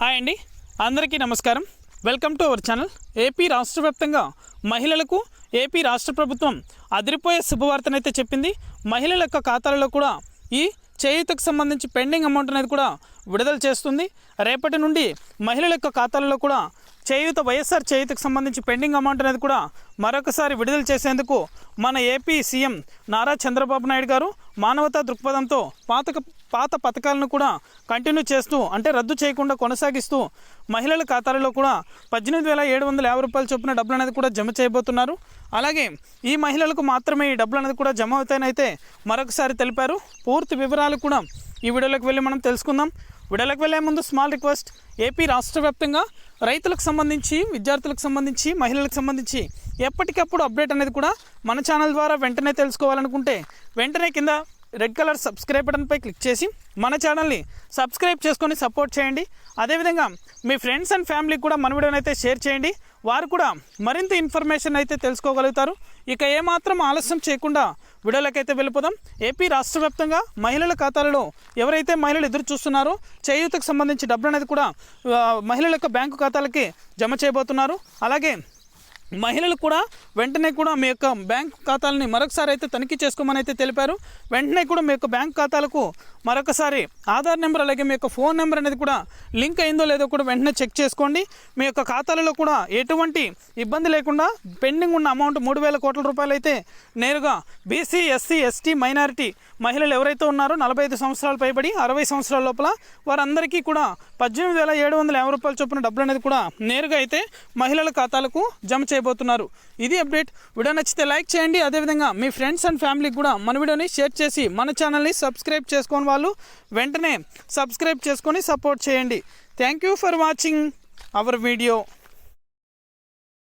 Hi అండి. అందరికీ నమస్కారం. Welcome to our channel. AP రాష్ట్ర వ్యాప్తంగా మహిళలకు ఏపీ రాష్ట్ర ప్రభుత్వం అదిరిపోయే శుభవార్తనైతే చెప్పింది. మహిళల యొక్క ఖాతాలలో కూడా ఈ చేయూతకు సంబంధించి పెండింగ్ అమౌంట్ అనేది కూడా విడుదల చేస్తుంది. రేపటి నుండి మహిళల యొక్క ఖాతాలలో కూడా చేయూత వైఎస్ఆర్ చేయూతకు సంబంధించి పెండింగ్ అమౌంట్ అనేది కూడా మరొకసారి విడుదల చేసేందుకు మన ఏపీ సీఎం నారా చంద్రబాబు నాయుడు గారు మానవతా దృక్పథంతో పాత పాత పథకాలను కూడా కంటిన్యూ చేస్తూ అంటే రద్దు చేయకుండా కొనసాగిస్తూ మహిళల ఖాతాలలో కూడా పద్దెనిమిది వేల ఏడు వందల యాభై రూపాయలు చొప్పున డబ్బులు అనేది కూడా జమ చేయబోతున్నారు. అలాగే ఈ మహిళలకు మాత్రమే ఈ డబ్బులు అనేది కూడా జమ అవుతాయనైతే మరొకసారి తెలిపారు. పూర్తి వివరాలు కూడా ఈ వీడియోలోకి వెళ్ళి మనం తెలుసుకుందాం. వీడియోలోకి వెళ్ళే ముందు స్మాల్ రిక్వెస్ట్ ఏపీ రాష్ట్ర వ్యాప్తంగా రైతులకు సంబంధించి విద్యార్థులకు సంబంధించి మహిళలకు సంబంధించి ఎప్పటికప్పుడు అప్డేట్ అనేది కూడా మన ఛానల్ ద్వారా వెంటనే తెలుసుకోవాలనుకుంటే వెంటనే కింద రెడ్ కలర్ సబ్స్క్రైబ్ బటన్పై క్లిక్ చేసి మన ఛానల్ని సబ్స్క్రైబ్ చేసుకొని సపోర్ట్ చేయండి. అదేవిధంగా మీ ఫ్రెండ్స్ అండ్ ఫ్యామిలీకి కూడా మన వీడియోని అయితే షేర్ చేయండి. వారు కూడా మరింత ఇన్ఫర్మేషన్ అయితే తెలుసుకోగలుగుతారు. ఇక ఏమాత్రం ఆలస్యం చేయకుండా వీడియోలకైతే వెళ్ళిపోదాం. ఏపీ రాష్ట్ర వ్యాప్తంగా మహిళల ఖాతాలలో ఎవరైతే మహిళలు ఎదురు చూస్తున్నారో చేయూతకు సంబంధించి డబ్బులు అనేది కూడా మహిళల యొక్క బ్యాంకు ఖాతాలకి జమ చేయబోతున్నారు. అలాగే మహిళలు కూడా వెంటనే కూడా మీ యొక్క బ్యాంక్ ఖాతాలని మరొకసారి అయితే తనిఖీ చేసుకోమని అయితే తెలిపారు. వెంటనే కూడా మీ యొక్క బ్యాంక్ ఖాతాలకు మరొకసారి ఆధార్ నెంబర్ అలాగే మీ యొక్క ఫోన్ నెంబర్ అనేది కూడా లింక్ అయిందో లేదో కూడా వెంటనే చెక్ చేసుకోండి. మీ యొక్క ఖాతాలలో కూడా ఎటువంటి ఇబ్బంది లేకుండా పెండింగ్ ఉన్న అమౌంట్ మూడు వేల కోట్ల రూపాయలు అయితే నేరుగా బీసీ ఎస్సీ ఎస్టీ మైనారిటీ మహిళలు ఎవరైతే ఉన్నారో నలభై ఐదు సంవత్సరాలు పైబడి అరవై సంవత్సరాల లోపల వారందరికీ కూడా పద్దెనిమిది వేల ఏడు వందల యాభై రూపాయల చొప్పున డబ్బులు అనేది కూడా నేరుగా అయితే మహిళల ఖాతాలకు జమ చేయబోతున్నారు. ఇది అప్డేట్. వీడియో నచ్చితే లైక్ చేయండి. అదేవిధంగా మీ ఫ్రెండ్స్ అండ్ ఫ్యామిలీకి కూడా మన వీడియోని షేర్ చేసి మన ఛానల్ని సబ్స్క్రైబ్ చేసుకోని వాళ్ళు వెంటనే సబ్స్క్రైబ్ చేసుకొని సపోర్ట్ చేయండి. Thank you for watching our video